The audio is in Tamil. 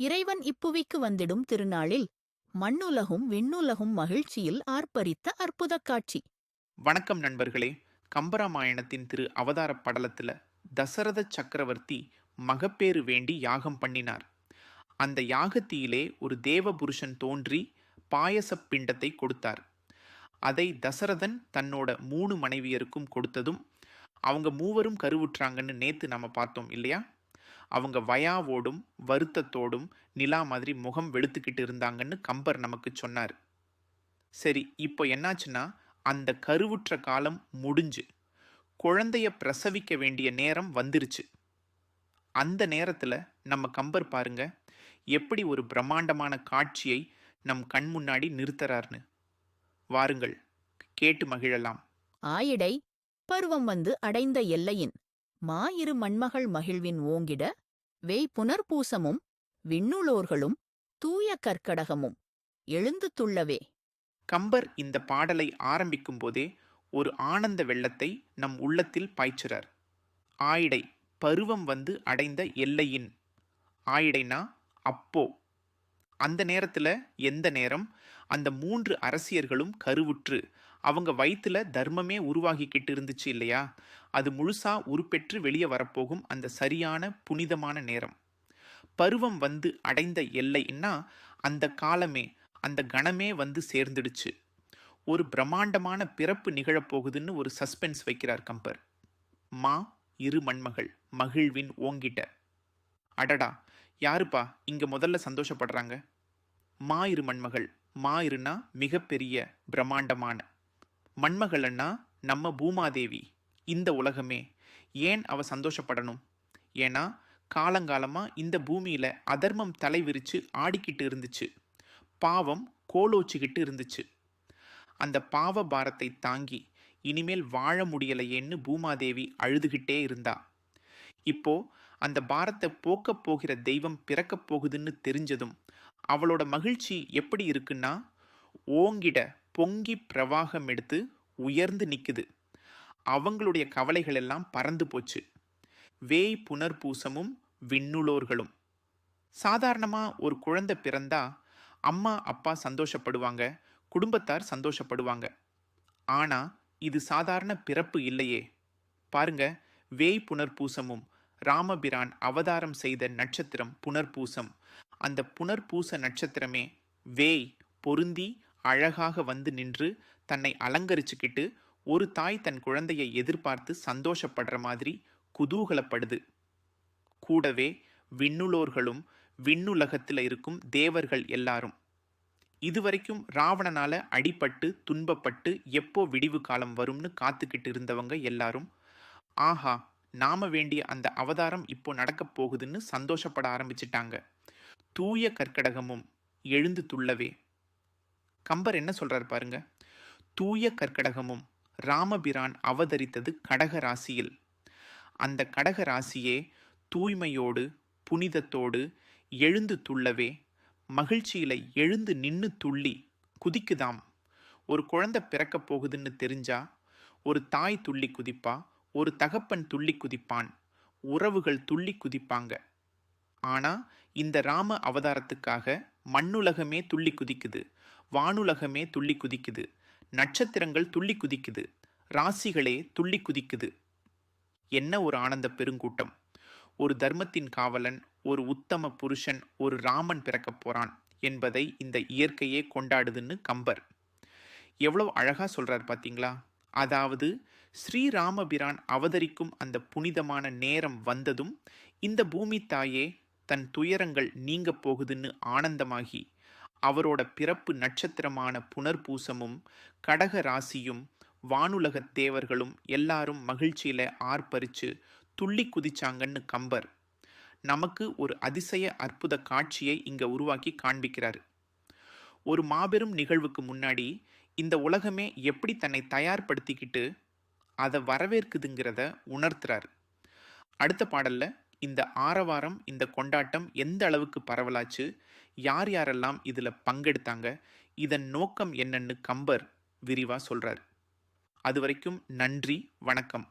இறைவன் இப்புவிக்கு வந்திடும் திருநாளில் மண்ணுலகும் விண்ணுலகும் மகிழ்ச்சியில் ஆர்ப்பரித்த அற்புதக் காட்சி. வணக்கம் நண்பர்களே. கம்பராமாயணத்தின் திரு அவதார படலத்துல தசரத சக்கரவர்த்தி மகப்பேறு வேண்டி யாகம் பண்ணினார். அந்த யாகத்தியிலே ஒரு தேவ புருஷன் தோன்றி பாயசப் பிண்டத்தை கொடுத்தார். அதை தசரதன் தன்னோட மூணு மனைவியருக்கும் கொடுத்ததும் அவங்க மூவரும் கருவுற்றாங்கன்னு நேத்து நம்ம பார்த்தோம் இல்லையா? அவங்க வயாவோடும் வருத்தத்தோடும் நிலா மாதிரி முகம் வெளுத்துக்கிட்டு இருந்தாங்கன்னு கம்பர் நமக்கு சொன்னார். சரி இப்போ என்னாச்சுன்னா அந்த கருவுற்ற காலம் முடிஞ்சு குழந்தைய பிரசவிக்க வேண்டிய நேரம் வந்துருச்சு. அந்த நேரத்தில் நம்ம கம்பர் பாருங்க எப்படி ஒரு பிரம்மாண்டமான காட்சியை நம் கண் முன்னாடி நிறுத்துறார்னு வாருங்கள் கேட்டு மகிழலாம். ஆயிடை பருவம் வந்து அடைந்த எல்லையின் மாயிரு மண்மகள் மகிழ்வின் ஓங்கிட வேய் புனர்பூசமும் விண்ணுளோர்களும் தூய கற்கடகமும். எழுந்து துள்ளவே. கம்பர் இந்த பாடலை ஆரம்பிக்கும் போதே ஒரு ஆனந்த வெள்ளத்தை நம் உள்ளத்தில் பாய்ச்சுறார். ஆயிடை பருவம் வந்து அடைந்த எல்லையின். ஆயிடைனா அப்போ. அந்த நேரத்தில் எந்த நேரம்? அந்த மூன்று அரசியர்களும் கருவுற்று அவங்க வயிற்றுல தர்மமே உருவாகிக்கிட்டு இருந்துச்சு இல்லையா? அது முழுசா உருப்பெற்று வெளியே வரப்போகும் அந்த சரியான புனிதமான நேரம். பருவம் வந்து அடைந்த எல்லைன்னா அந்த காலமே அந்த கணமே வந்து சேர்ந்துடுச்சு. ஒரு பிரம்மாண்டமான பிறப்பு நிகழப்போகுதுன்னு ஒரு சஸ்பென்ஸ் வைக்கிறார் கம்பர். மா இரு மண்மகள் மகிழ்வின் ஓங்கிட்ட. அடடா யாருப்பா இங்க முதல்ல சந்தோஷப்படுறாங்க? மா இரு மண்மகள் மா மிகப்பெரிய பிரம்மாண்டமான. மண்மகளன்னா நம்ம பூமாதேவி இந்த உலகமே. ஏன் அவ சந்தோஷப்படணும்? ஏன்னா காலங்காலமாக இந்த பூமியில் அதர்மம் தலை விரித்து ஆடிக்கிட்டு இருந்துச்சு. பாவம் கோலோச்சிக்கிட்டு இருந்துச்சு. அந்த பாவ பாரத்தை தாங்கி இனிமேல் வாழ முடியலையேன்னு பூமாதேவி அழுதுகிட்டே இருந்தா. இப்போ அந்த பாரத்தை போக்கப் போகிற தெய்வம் பிறக்கப் போகுதுன்னு தெரிஞ்சதும் அவளோட மகிழ்ச்சி எப்படி இருக்குன்னா ஓங்கிட பொங்கி பிரவாகம் எடுத்து உயர்ந்து நிற்குது அவங்களுடைய கவலைகள் எல்லாம் பறந்து போச்சு. வேய் புனர்பூசமும் விண்ணுளோர்களும். சாதாரணமாக ஒரு குழந்தை பிறந்தா அம்மா அப்பா சந்தோஷப்படுவாங்க குடும்பத்தார் சந்தோஷப்படுவாங்க. ஆனால் இது சாதாரண பிறப்பு இல்லையே. பாருங்க வேய் புனர்பூசமும் ராமபிரான் அவதாரம் செய்த நட்சத்திரம் புனர்பூசம். அந்த புனர்பூச நட்சத்திரமே வேய் பொருந்தி அழகாக வந்து நின்று தன்னை அலங்கரிச்சுக்கிட்டு ஒரு தாய் தன் குழந்தையை எதிர்பார்த்து சந்தோஷப்படுற மாதிரி குதூகலப்படுது. கூடவே விண்ணுலோர்களும் விண்ணுலகத்தில் இருக்கும் தேவர்கள் எல்லாரும். இதுவரைக்கும் ராவணனால் அடிபட்டு துன்பப்பட்டு எப்போ விடிவு காலம் வரும்னு காத்துக்கிட்டு இருந்தவங்க எல்லாரும். ஆஹா நாம வேண்டிய அந்த அவதாரம் இப்போ நடக்கப் போகுதுன்னு சந்தோஷப்பட ஆரம்பிச்சிட்டாங்க. தூய கற்கடகமும் எழுந்து துள்ளவே. கம்பர் என்ன சொல்கிறார் பாருங்க. தூய கற்கடகமும் ராமபிரான் அவதரித்தது கடக ராசியில். அந்த கடக ராசியே தூய்மையோடு புனிதத்தோடு எழுந்து துள்ளவே மகிழ்ச்சியில் எழுந்து நின்று துள்ளி குதிக்குதாம். ஒரு குழந்தை பிறக்கப் போகுதுன்னு தெரிஞ்சா ஒரு தாய் துள்ளி குதிப்பா ஒரு தகப்பன் துள்ளி குதிப்பான் உறவுகள் துள்ளி குதிப்பாங்க. ஆனால் இந்த ராம அவதாரத்துக்காக மண்ணுலகமே துள்ளி குதிக்குது வானுலகமே துள்ளி குதிக்குது நட்சத்திரங்கள் துள்ளி குதிக்குது ராசிகளே துள்ளி குதிக்குது. என்ன ஒரு ஆனந்த பெருங்கூட்டம். ஒரு தர்மத்தின் காவலன் ஒரு உத்தம புருஷன் ஒரு ராமன் பிறக்கப் போகிறான் என்பதை இந்த இயற்கையே கொண்டாடுதுன்னு கம்பர். எவ்வளோ அழகாக சொல்கிறார் பார்த்தீங்களா அதாவது ஸ்ரீராமபிரான் அவதரிக்கும் அந்த புனிதமான நேரம் வந்ததும் இந்த பூமி தாயே தன் துயரங்கள் நீங்க போகுதுன்னு ஆனந்தமாகி அவரோட பிறப்பு நட்சத்திரமான புனர்பூசமும் கடக ராசியும் வானுலகத் தேவர்களும் எல்லாரும் மகிழ்ச்சியில ஆர்ப்பரிச்சு துள்ளி குதிச்சாங்கன்னு கம்பர். நமக்கு ஒரு அதிசய அற்புத காட்சியை இங்க உருவாக்கி காண்பிக்கிறார். ஒரு மாபெரும் நிகழ்வுக்கு முன்னாடி இந்த உலகமே எப்படி தன்னை தயார்படுத்திக்கிட்டு அதை வரவேற்குதுங்கிறத உணர்த்துறார். அடுத்த பாடல்ல இந்த ஆரவாரம் இந்த கொண்டாட்டம் எந்த அளவுக்கு பரவலாச்சு? யார் யாரெல்லாம் இதில் பங்கெடுத்தாங்க? இதன் நோக்கம் என்னன்னு கம்பர் விரிவாக சொல்கிறார் அது வரைக்கும் நன்றி வணக்கம்.